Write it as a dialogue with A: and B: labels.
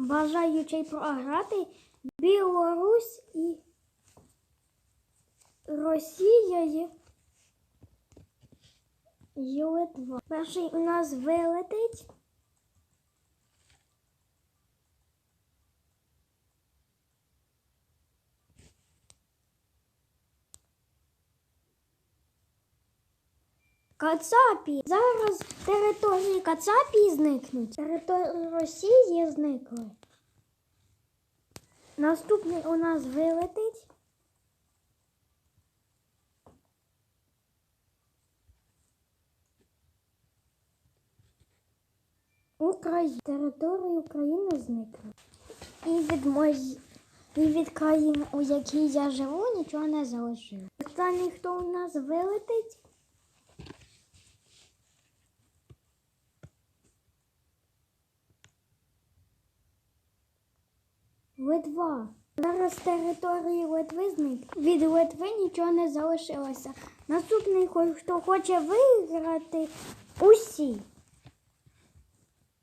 A: бажаючий програти Білорусь і Росія і, Литва. Перший у нас вилетить. Кацапі. Зараз території Кацапії зникнуть. Території Росії зникли. Наступний у нас вилетить. Україна. Території України зникли. І від мої... І від країни, у якій я живу, нічого не залишилось. Останній, хто у нас вилетить, Литва. Зараз території Литви зник. Від Литви нічого не залишилося. Наступний, хто хоче виграти усі.